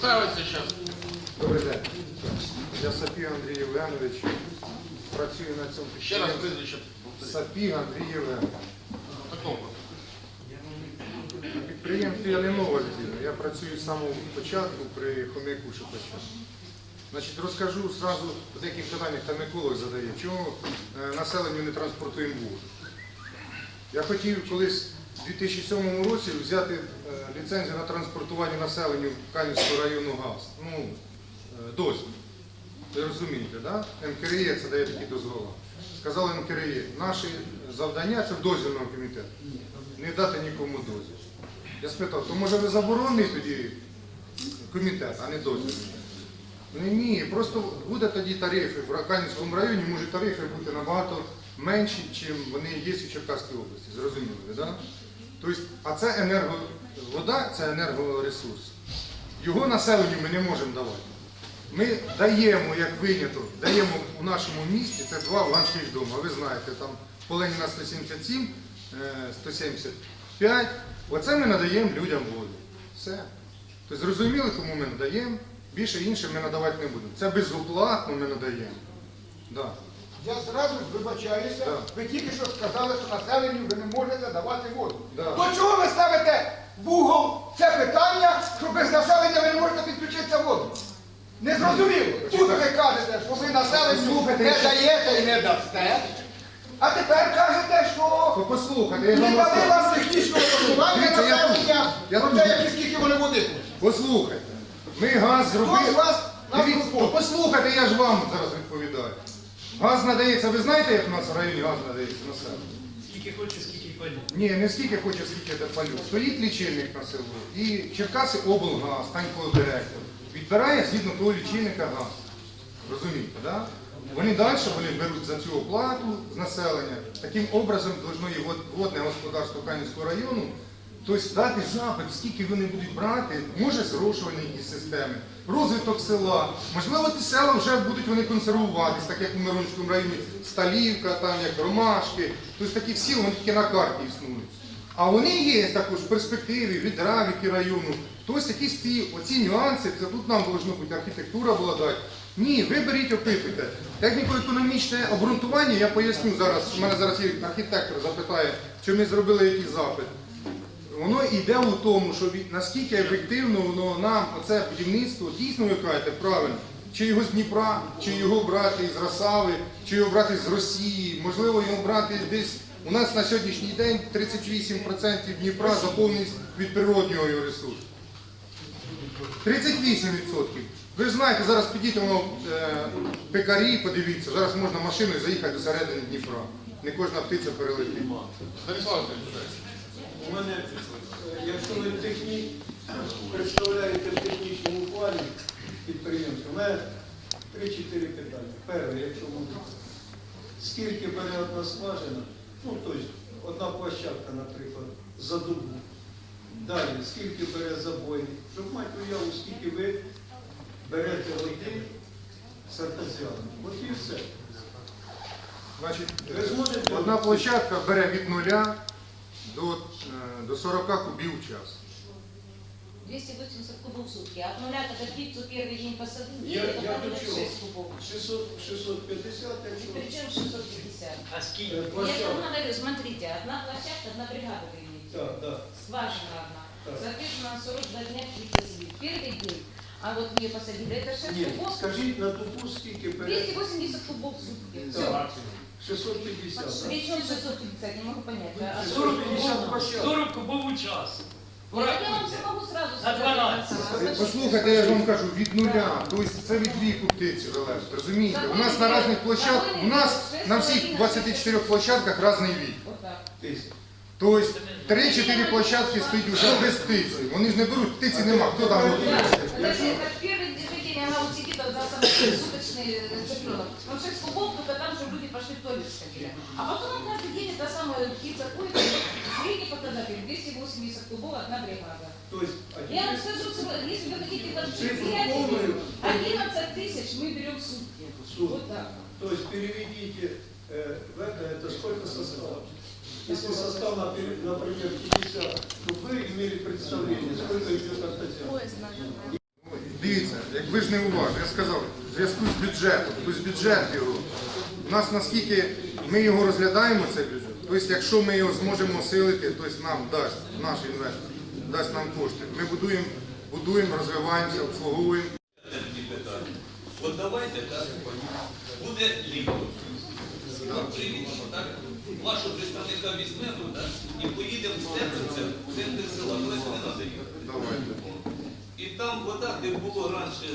представиться зараз. Добрий день. Я Сапіг Андрій Євгенович. Працюю на цьому Ще раз підприємстві. прізвище. Сапіг Андрій Євгенович. На підприємстві я не нова людина. Я працюю з самого початку при хомяку Шепача. Значить, розкажу зразу по деяких питаннях, там еколог задає, чому е, населенню не транспортуємо воду. Я хотів колись у 2007 році взяти е, ліцензію на транспортування населенню Канівського району ГАЗ. Ну, е, дозвіл. Ви розумієте, да? НКРЄ це дає такі дозволи. Сказали НКРЄ, наше завдання це в дозвільного комітету. Не дати нікому дозвіл. Я спитав, то може ви заборонний тоді комітет, а не дозвільний? Вони ні, просто буде тоді тарифи в Раканівському районі, можуть тарифи бути набагато менші, ніж вони є у Черкаській області. Зрозуміли, ви, да? Тобто, а це енерго, вода це енергоресурс. Його населенню ми не можемо давати. Ми даємо, як виняток, даємо у нашому місті, це два луганських дома. Ви знаєте, там Поленіна 177, е, 175. Оце ми надаємо людям воду. Все. Тобто зрозуміли, кому ми надаємо, більше іншим ми надавати не будемо. Це безоплатно ми надаємо. Да. Я зразу ж вибачаюся, ви тільки що сказали, що населенню ви не можете давати воду. Да. То чого ви ставите в угол це питання, що без населення ви не можете підключитися воду? Не зрозуміло. Тут ви кажете, що ви населенню не даєте і не дасте. А тепер кажете, що послухайте, я не вам дали вам технічного опрацювання Дивіться, я тут- населення я про тут- те, як і скільки вони води хочуть. Послухайте. Ми газ Хто зробили. вас нас Дивіться, то послухайте, я ж вам зараз відповідаю. Газ надається, ви знаєте, як у нас в районі газ надається населенню? Скільки хоче, скільки палю. Ні, не скільки хоче, скільки це палю. Стоїть лічильник на село. І Черкаси облгаз, Танько директор, відбирає згідно того лічильника газ. Розумієте, так? Да? Вони далі вони беруть за цю оплату з населення. Таким образом должно і водне господарство Канівського району тобто дати запит, скільки вони будуть брати, може зрошувальні системи, розвиток села. Можливо, ті села вже будуть вони консервуватись, так як у Миронському районі Сталівка, там як Ромашки. Тобто такі сіл вони тільки на карті існують. А вони є також в перспективі від Равіки району. Тобто якісь ці оці нюанси, це тут нам повинна бути архітектура була. Ні, ви беріть, опитуйте. Техніко-економічне обґрунтування, я поясню зараз, у мене зараз є архітектор запитає, чи ми зробили якийсь запит. Воно йде у тому, що від- наскільки ефективно воно нам, оце будівництво, дійсно ви кажете правильно, чи його з Дніпра, чи його брати з Росави, чи його брати з Росії, можливо, його брати десь. У нас на сьогоднішній день 38% Дніпра заповненість від природнього його ресурсу. 38%. Ви ж знаєте, зараз підійте воно е, пекарі, подивіться, зараз можна машиною заїхати до середини Дніпра. Не кожна птиця перелетить. У мене, якщо ви техні, представляєте в технічному плані підприємство, у мене 3-4 питання. Перше, якщо можна. Скільки бере одна скважина, ну тобто одна площадка, наприклад, за добу. Далі, скільки бере забойник, щоб мати уяву, скільки ви берете води з артезіану. От і все. Значить, Ви зможете- одна площадка бере від нуля до, е, до 40 кубів в час. 280 кубов в сутки. От нуля, когда птицу первый день посадили, Я, это я потом до чого? 6 кубов. 600, 650, якщо... Причем 650. А скільки? Е, Я же площадка. вам говорю, смотрите, одна площадка, одна бригада вы имеете. Так, так. Скважина одна. Так. Соответственно, 42 дня птица сидит. Первый день, а вот ее посадили, это 6 Ні, кубов. скажіть на тупу скільки бере 280 кубов в сутки. Все. Так. 650. так? Причем 650, не могу понять. А что 40 это? 50 площадок. 40 кубов у час. Нет, Я вам все могу сразу За сказать. 12. Александр. Ви Послухайте, я ж вам кажу, від нуля, тобто це від віку птиці залежить, розумієте? У нас на різних площадках, у нас на всіх 24 площадках різний вік. Вот так. Тисяч. Тобто 3-4 площадки стоїть вже без птиці. Вони ж не беруть, птиці нема, хто там готує? Подожди, это первый день она вот сидит, вот за самый суточный цыпленок. Он 6 кубов, только там же люди пошли в туалет сходили. А потом он каждый день эта самая птица ходит, средний показатель 280 кубов одна бригада. Тобто, а Я вам скажу, если вы хотите там Цифру предприятие, полную. 11 тысяч мы берем в сутки. Сутки. Вот так. то есть переведите э, в это, это сколько составов? Если состав, например, например, 50, то вы имели представление, сколько идет артезиан. Дивіться, як ви ж не уважні, я сказав, зв'язку з бюджетом, тобто бюджет його. У нас наскільки ми його розглядаємо, цей бюджет, тобто якщо ми його зможемо осилити, тобто нам дасть, наш інвестор, дасть нам кошти, ми будуємо, будуємо, розвиваємося, обслуговуємо. От давайте так, буде літо. От вашого представника візьмемо, і поїдемо в Степанце, в центр села, коли не. І там вода, де було раніше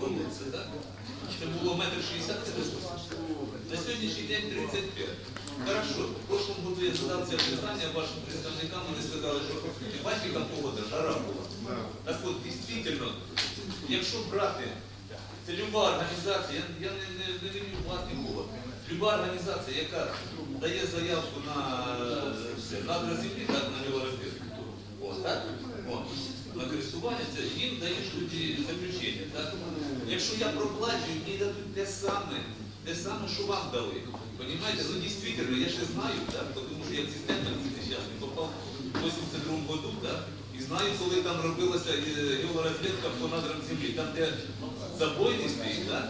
вулиці, так? Це було метр шістдесят, це. На сьогоднішній день 35. Хорошо, в прошлому году я задав це питання вашим представникам, вони сказали, що бачите, яка погода, жара була. Так от, дійсно, якщо брати, це люба організація, я, я не, не, не виню вас нікого, люба організація, яка дає заявку на, це, надра землі, так, на його О, так? О, на користування, їм даєш тоді заключення. Так? Якщо я проплачу, мені дадуть те саме, те саме, що вам дали. Понимаете? Ну, действительно, я ще знаю, так, тому що я в ці стенки зараз не попав в 82 году, так, і знаю, коли там робилася е, геологорозвідка по надрам землі, там де забойний стоїть, так,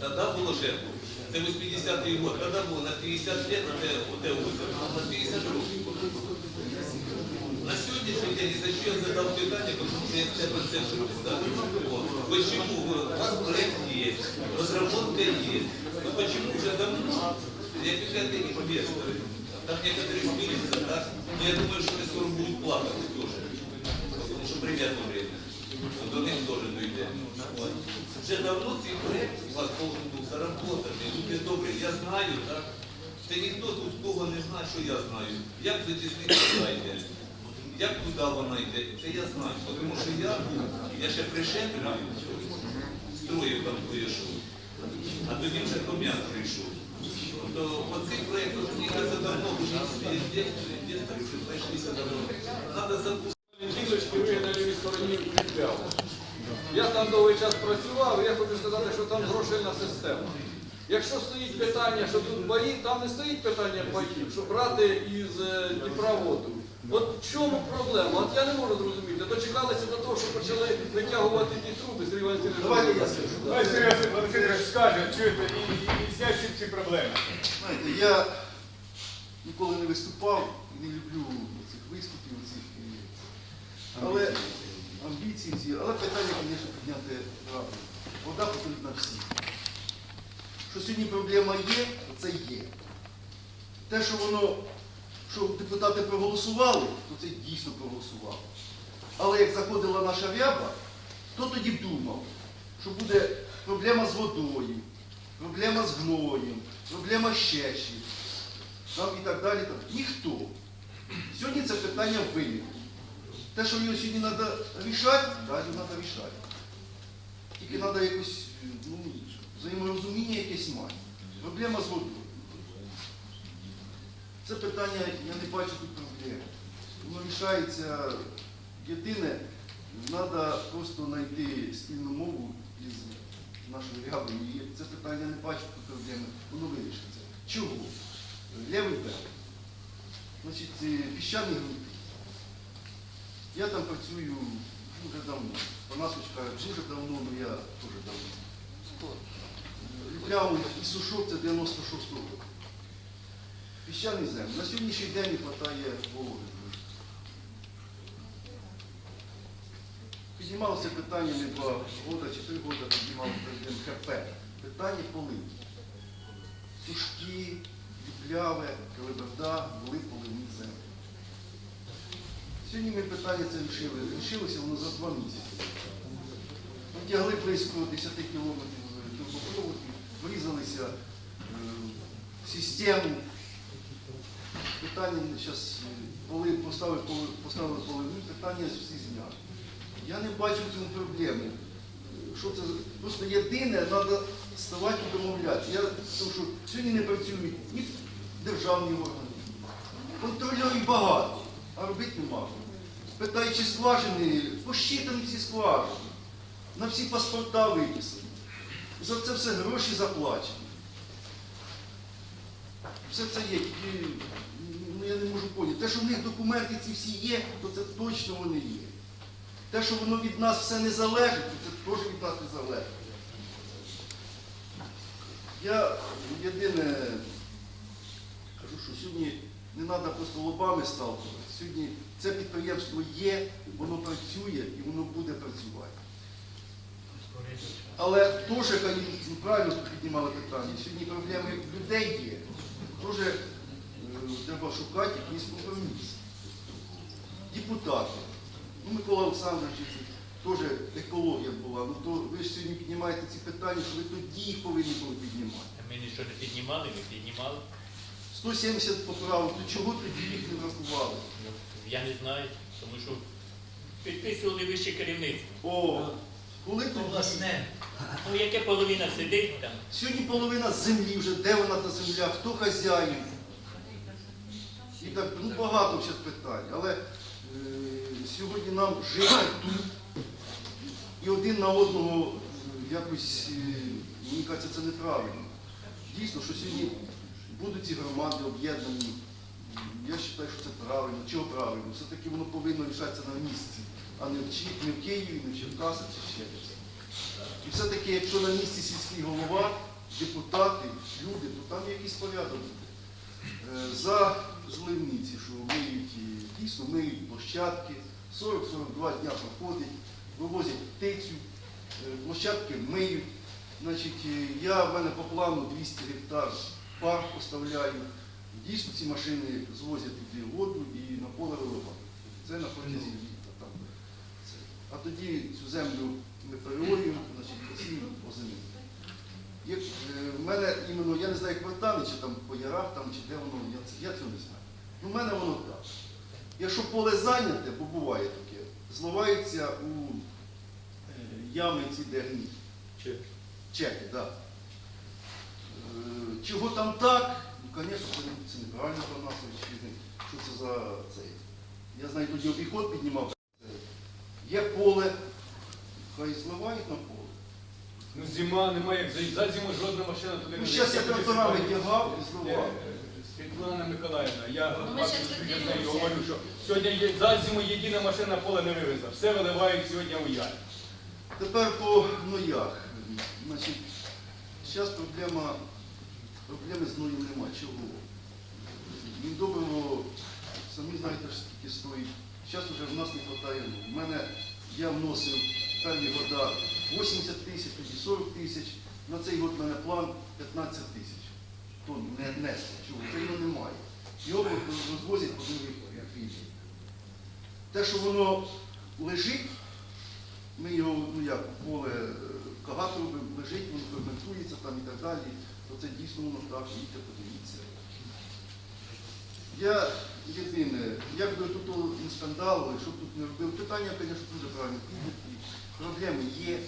тоді було жертву. Це 80-й год, тоді було на 50 лет, те, оте озеро, на 50 років. На сьогоднішній за що я задав питання, тому що я це про це живу. Да? Вот. Почему у вас проект есть, разработка есть, но почему уже давно, какая-то инвесторы, там некоторые смеются, да? но я думаю, что они скоро будут плакать тоже, потому что что до них тоже дойде. Вот. Вже давно цей проект у вас должен був добрі, я знаю, так? Це ніхто тут кого не знає, що я знаю. Як затісник знайде, як вона йде, це я знаю. Тому що я я ще при Шепелі строїв там прийшов, а тоді вже Ком'ян прийшов. То оцей проєкт, от мені кажется, давно вже інвестори вже знайшлися давно. Треба запустити. Жіночки ви на лівій стороні укріпляли. Я там довгий час працював, я хочу сказати, що там грошейна система. Якщо стоїть питання, що тут бої, там не стоїть питання боїв, що брати із е, Дніпра воду. От в чому проблема? От я не можу зрозуміти. Дочекалися до того, що почали витягувати ті труби, Сергій Валентинович. Давайте я скажу. Давай Сергій Валентинович скаже, чуєте, і, і, і зняв всі ці проблеми. Знаєте, я ніколи не виступав не люблю цих виступів, цих, і- але амбіції ці, але питання, звісно, підняти правильно. Вода потрібна всім. Що сьогодні проблема є, це є. Те, що воно, що депутати проголосували, то це дійсно проголосували. Але як заходила наша ряба, хто тоді думав, що буде проблема з водою, проблема з гноєм, проблема ще чим, там і так далі. Там. Ніхто. Сьогодні це питання виникло. Те, що його сьогодні треба рішати, далі треба рішати. Тільки треба якось ну, взаєморозуміння якесь мати. Проблема з водою. Це питання, я не бачу тут проблеми. Воно рішається єдине, треба просто знайти спільну мову із нашою рябою. І це питання не бачу тут проблеми, воно вирішиться. Чого? Лівий берег. Значить, е, піщані грунти. Я там працюю дуже давно. Панасочка дуже давно, але я дуже давно. Любляв і сушок це 96 року. Піщаний землі. На сьогоднішній день не вистачає вологи. Піднімалося питання не два роки чи три роки піднімав президент ХП. Питання поливу. Сушки, любляве, Калиберда були поливні землі. Сьогодні ми питання це рішили. Рішилося воно за два місяці. Ми тягли близько 10 кілометрів трубопроводів, врізалися е, в систему. Питання зараз поставили, поставили поливні, питання всі зняли. Я не бачу в цьому проблеми. Що це просто єдине, треба ставати і домовлятися. Я тому що сьогодні не працюють ні державні органи. Контролюють багато, а робити нема. Питають, чи скважини, посчитані всі скважини. На всі паспорта виписані. За це все гроші заплачені. Все це є. Ну, я не можу поняти. Те, що в них документи ці всі є, то це точно вони є. Те, що воно від нас все не залежить, то це теж від нас не залежить. Я єдине кажу, що сьогодні не треба просто лобами сталкувати. Сьогодні це підприємство є, воно працює і воно буде працювати. Але теж, хай правильно піднімали питання, сьогодні проблеми людей є. Теж е, треба шукати якийсь компроміс. Депутати. Ну, Микола Олександрович, це теж екологія була. Ну то ви ж сьогодні піднімаєте ці питання, що ви тоді їх повинні були піднімати. Ми нічого не піднімали, ми піднімали. 170 поправок, то чого тоді їх не врахували? Ну, Я не знаю, тому що підписували вище керівництво. О, коли тоді? Власне. Ну, яке половина сидить там. Сьогодні половина землі вже, де вона та земля, хто хазяїн. І так, ну багато ще питань. Але е, сьогодні нам жити тут і один на одного е, якось, е, мені кажеться, це неправильно. Дійсно, що сьогодні будуть ці громади об'єднані. Я вважаю, що це правильно. Чого правильно? Все-таки воно повинно рішатися на місці, а не в, не в Києві, не в Черкасах чи ще десь. І все-таки, якщо на місці сільський голова, депутати, люди, то там якийсь порядок. Е, За зливниці, що миють, дійсно миють площадки, 40-42 дня проходить, вивозять птицю, е, площадки миють. Значить, е, я в мене по плану 200 гектар парк поставляю. Дійсно ці машини звозять туди воду і на поле виливають. Це на протязі літа. Там. Це. А тоді цю землю ми переорюємо, значить, посіємо озимі. Як, е, в мене іменно, я не знаю, як в Вертані, чи там по ярах, там, чи де воно, я, я цього не знаю. Ну, в мене воно так. Якщо поле зайняте, бо буває таке, зливається у е, ями ці, де гній. Чеки, так. Да. Е, Чого там так? Ну, звісно, це, неправильно про нас. Що це за цей? Я знаю, тоді обіход піднімав. Є поле, хай зливають на поле. Ну зима, немає, як за за зиму жодна машина туди Ну, зараз я заїде. тракторами тягав і Е, зливав. Світлана Миколаївна, я Ну, бачу, що я з нею говорю, що сьогодні є, за зиму єдина машина поле не вивезла. Все виливають сьогодні у яр. Тепер по ноях. Значить, зараз проблема, проблеми з ною нема. Чого? Міндобриво, самі знаєте, скільки стоїть. Зараз вже в нас не вистачає. У мене я вносив певні года 80 тисяч, тоді 40 тисяч. На цей год в мене план 15 тисяч. То не. Чого? Це його немає. Його розвозять по другій хвилі. Те, що воно лежить, ми його, ну як, поле е, кагат робимо, лежить, він ферментується там і так далі, то це дійсно воно так, їдьте, подивіться. Я єдине, як би тут не скандал, що б тут не робив, питання, звісно, дуже правильно підняті, проблеми є,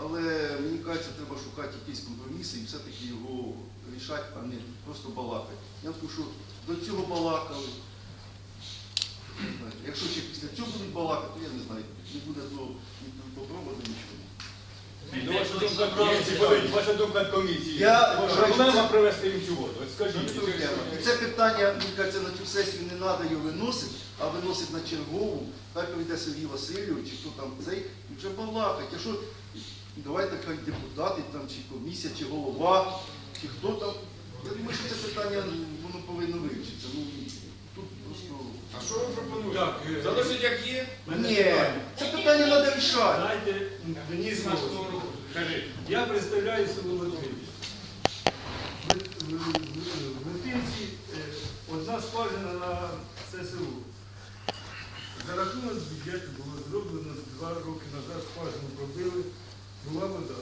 але мені кажеться, треба шукати якісь компроміси і все-таки його рішати, а не просто балакати. Я скажу, що до цього балакали. Якщо ще після цього будуть балакати, то я не знаю, не буде то ні попробувати нічого. Ну, ваша думка комісії, Проблема це- привезти їм цю воду. Скажіть. це питання, мені кажеться, на цю сесію не треба його виносити, а виносить на чергову, так прийде Сергій Васильович, чи хто там цей, і вже балакать. А що, давайте хай депутати, там, чи комісія, чи голова, чи хто там. Я думаю, що це питання ну, воно повинно вирішитися. Ну, тут просто... А що ви пропонуєте? Так, залишить як є. Ні, це питання треба рішати. Дайте мені слово. Кажи, я представляю село Литвинці. В Литвинці е, одна скважина на це село. За рахунок бюджету було зроблено два роки назад скважину пробили, була вода.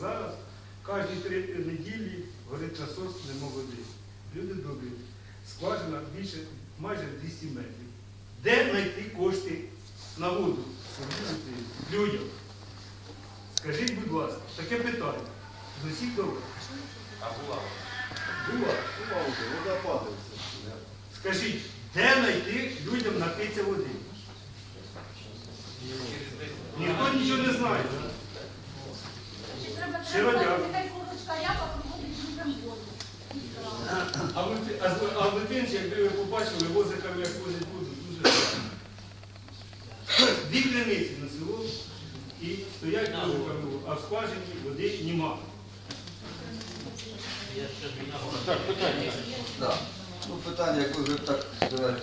Зараз кожні три неділі горить насос, нема води. Люди добрі. Скважина більше майже 200 метрів. Де знайти кошти на воду? Селі Литвинці? Людям. Скажіть, будь ласка, таке питання. З усіх дорог. А була. Була. Ну, Вода падає. Скажіть, де знайти людям напитися води? Ніхто нічого не знає. Щиро дякую. А в Литві- а з- а в Литвинці, якби ви побачили, возика як возить воду, дуже гарно. Дві криниці на село і стоять дуже кажу, а в скважині води нема. Я ще дві нагоди. Так, питання. Да. Ну, питання, як ви так сказати,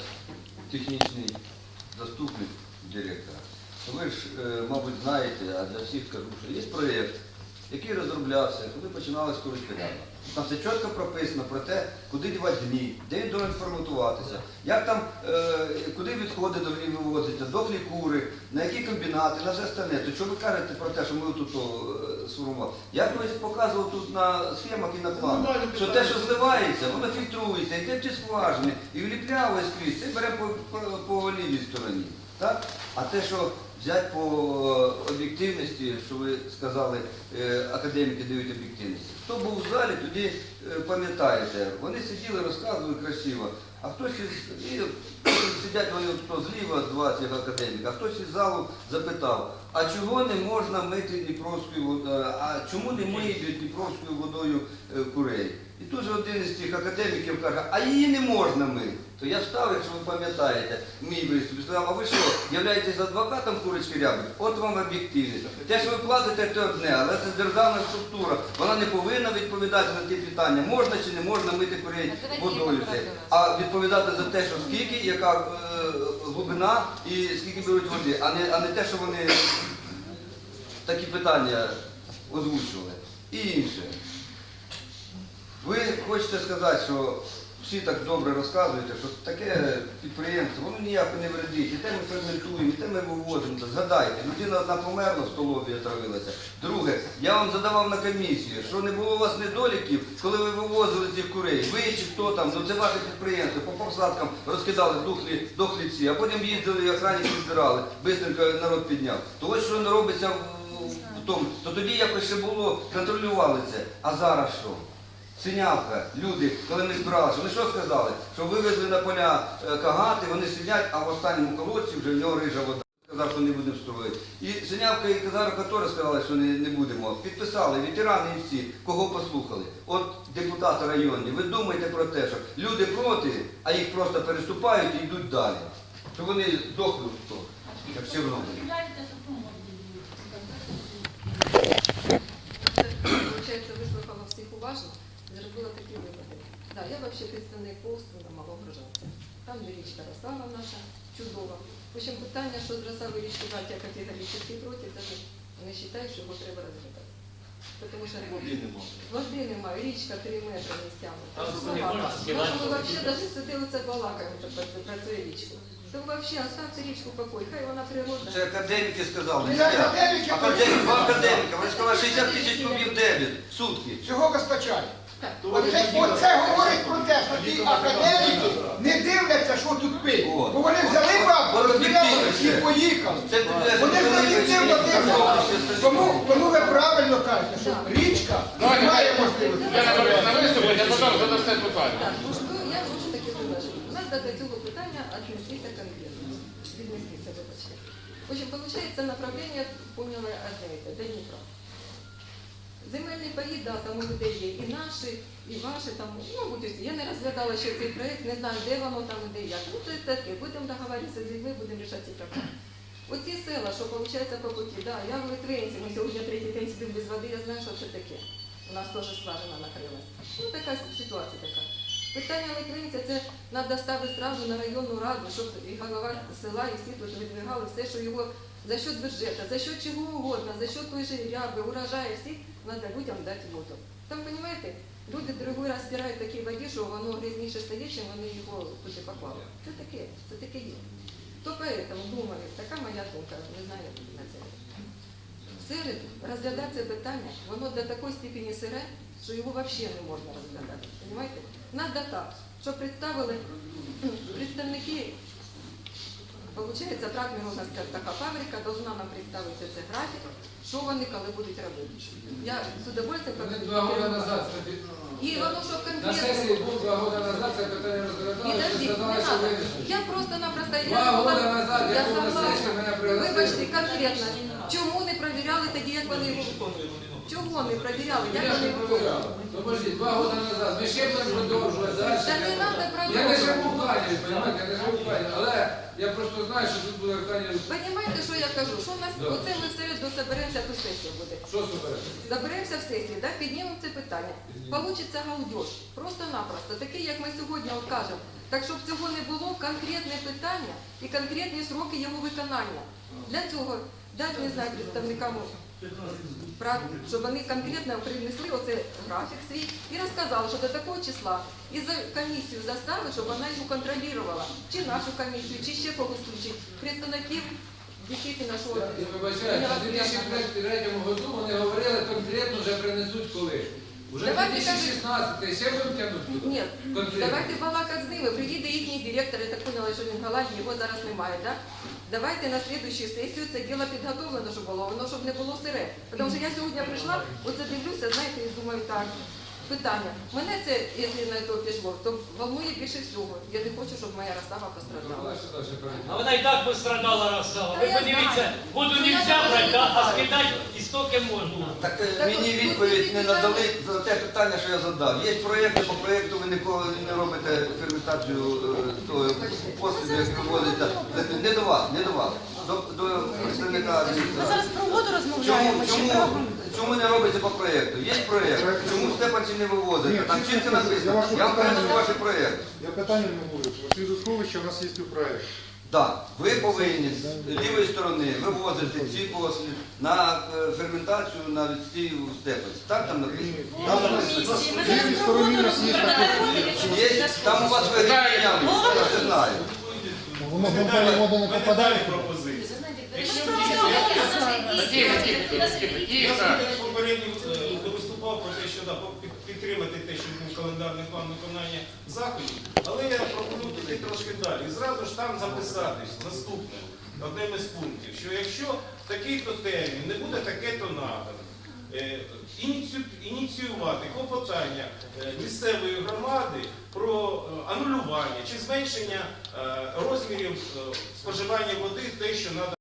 технічний заступник директора. Ви ж, е, мабуть, знаєте, а для всіх кажу, що є проєкт, який розроблявся, коли починалась користування. Там все чітко прописано про те, куди дівати гній, де він повинен форматуватися, як там, е, куди відходи повинні вивозити, дохлі кури, на які комбінати, на все остальне. То що ви кажете про те, що ми тут о, сформували? Я колись показував тут на схемах і на планах, що те, що зливається, воно фільтрується, йде в ті скважини і вліпляве скрізь, це бере по, по, по лівій стороні. Так? А те, що взяти по е, об'єктивності, що ви сказали, е, академіки дають об'єктивність. Хто був в залі, тоді е, пам'ятаєте, вони сиділи, розказували красиво, а хтось із і сидять вони хто зліва, два цих академіка, а хтось із залу запитав, а чого не можна мити Дніпровською водою, а чому не миють Дніпровською водою курей? І тут же один із цих академіків каже, а її не можна мити. То я встав, якщо ви пам'ятаєте, мій виступ, і сказав, а ви що, являєтесь адвокатом курочки ряби? От вам об'єктивність. Те, що ви платите, це одне, але це державна структура. Вона не повинна відповідати на ті питання, можна чи не можна мити курей водою. А відповідати за те, що скільки, яка е, глибина і скільки беруть води, а не, а не те, що вони такі питання озвучували. І інше. Ви хочете сказати, що всі так добре розказуєте, що таке підприємство, воно ніяко не вредить. І те ми ферментуємо, і те ми вивозимо. Згадайте, людина одна померла в столові, отравилася. Друге, я вам задавав на комісії, що не було у вас недоліків, коли ви вивозили цих курей. Ви чи хто там, ну це ваше підприємство, по посадкам розкидали дохлі, дохлі ці, а потім їздили і охранники збирали, бистренько народ підняв. То ось що не робиться в тому, то тоді якось ще було, контролювали це. А зараз що? Синявка, люди, коли ми збиралися, вони що сказали? Що вивезли на поля е, кагати, вони сидять, а в останньому колодці вже в нього рижа вода. Сказав, що не будемо строїти. І Синявка і Казарка теж сказали, що не, не будемо. Підписали ветерани і всі, кого послухали. От депутати районні, ви думайте про те, що люди проти, а їх просто переступають і йдуть далі. Що вони здохнуть, то, як в Чорнобилі. Получається, вислухала всіх уважно, зробила такі виводи. Да, я взагалі представник Полстру на малого гражданця. Там є річка Рослава наша, чудова. В общем, питання, що з Росави річки брати, я категорично проти, це ж не вважаю, що його треба розглядати. Тому що води немає, річка 3 метри місцями. Не? Може, ми взагалі навіть сиділи це балакаємо про цю річку. То взагалі оставте річку в покої, хай вона природна. Це академіки сказали. Не я. академіки, два академіка. Вони сказали 60 тисяч кубів дебіт в сутки. Чого розпочати? Оце, оце говорить про те, що ті академіки не дивляться, що тут пить. Бо вони взяли бабку, і поїхали. Вони ж не дивляться. Тому, тому ви правильно кажете, що річка не має можливості. Я на, виступі, я потім задасте питання. Я можу таке предложити. У нас до цього питання віднестися конкретно. Віднестися, вибачте. В общем, получается направление, поняли одне, до Дніпра. Земельні паї, да, там у людей є і наші, і ваші, там, ну, будь ось, я не розглядала ще цей проєкт, не знаю, де воно там, де як. Ну, це таке, будемо договоритися з людьми, будемо рішати ці проблеми. Оці села, що виходить по путі, да, я в Литвинці, ми сьогодні третій день сидимо без води, я знаю, що це таке. У нас теж скважина накрилась. Ну, така ситуація така. Питання Литвинця це треба ставити одразу на районну раду, щоб і голова села, і всі тут видвигали все, що його за счет бюджету, за счет чого угодно, за счет той же ряби, урожаю, всіх, треба людям дати воду. Там, розумієте, люди другий раз стирають такі воді, що воно грізніше стає, чим вони його туди поклали. Це таке, це таке є. То поэтому думаю, така моя думка, не знаю на це. В розглядати це питання, воно до такої степені сире, що його взагалі не можна розглядати. Понимаєте? Надо так, щоб представили представники, Получається, нас така фабрика, должна нам представити цей графік, що вони коли будуть робити. Я з удовольствием Два роки назад І воно щоб на сесії був два роки назад це питання розглядали, що сказали, що вирішили. Я просто-напросто Два роки назад я був на сесії, мене привезли. Вибачте, конкретно, чому провіряли тоді, як вони його виконують? Чого не провіряли, як вони виконують? Ну, подожди, два года назад. Ми ще будемо продовжувати. Та не треба Я не живу в Каніві, розумієте, я не живу в Каніві. Але я просто знаю, що тут буде Каніві. Понімаєте, що я кажу? Що нас Да. оце ми все одно соберемося, ту сесію буде. Що супер? Заберемося в сесії, да? піднімемо це питання. Получиться галдеж. Просто-напросто. Такий, як ми сьогодні от кажемо. Так щоб цього не було, конкретне питання і конкретні сроки його виконання. Для цього дати, не знаю, представникам щоб вони конкретно принесли оцей графік свій і розказали, що до такого числа і за комісію заставили, щоб вона його контролювала. Чи нашу комісію, чи ще когось включить. Представників дійсно нашого. Я вибачаю, в 2003 году вони говорили конкретно вже принесуть коли. Уже 2016 ще будемо тягнути? Ні, Конкретно. давайте балакати з ними. Приїде їхній директор, я так поняла, що він в Голландії, його зараз немає, да? Давайте на слідущу сесію це діло підготовлено, щоб було, воно щоб не було сире. Тому що я сьогодні прийшла, оце дивлюся, знаєте, і думаю, так, питання. Мене це, якщо на то пішло, то волнує більше всього. Я не хочу, щоб моя розстава дальше, перейдемо. А вона і так пострадала розстава. Ви подивіться, воду Ну, не я можна вам брати, да, а скидати істоки можна. Так е, Так мені от, відповідь не надали за те питання, що я задав. Є проєкти, по проєкту ви ніколи не робите ферментацію е, того посліду, як виводиться. Не до вас, не до вас. До, до представника адміністрації. про воду Чому, чому, чому не робиться по проєкту? Є проєкт, чому степанці не вивозите? Там чітко написано. Я впевнений ваш проєкт. Я питання не говорю. Свіжосховище у нас є у проєкт. Так, ви повинні з лівої сторони вивозити ці послід на е, ферментацію на відстій у степанці. Так там написано? Там написано. У нас є там у вас вигідні ями, я це знаю. Воно в воду не попадає. Тихо, тихо, Я тихо. попередньо е, виступав про те, що підтримати те, що був календарний план виконання заходів, але я пропоную піти трошки далі. І зразу ж там записати наступне, одним із пунктів, що якщо в такий-то термін не буде таке-то надано, е, ініціювати клопотання е, місцевої громади про е, анулювання чи зменшення е, розмірів е, споживання води, те, що надано.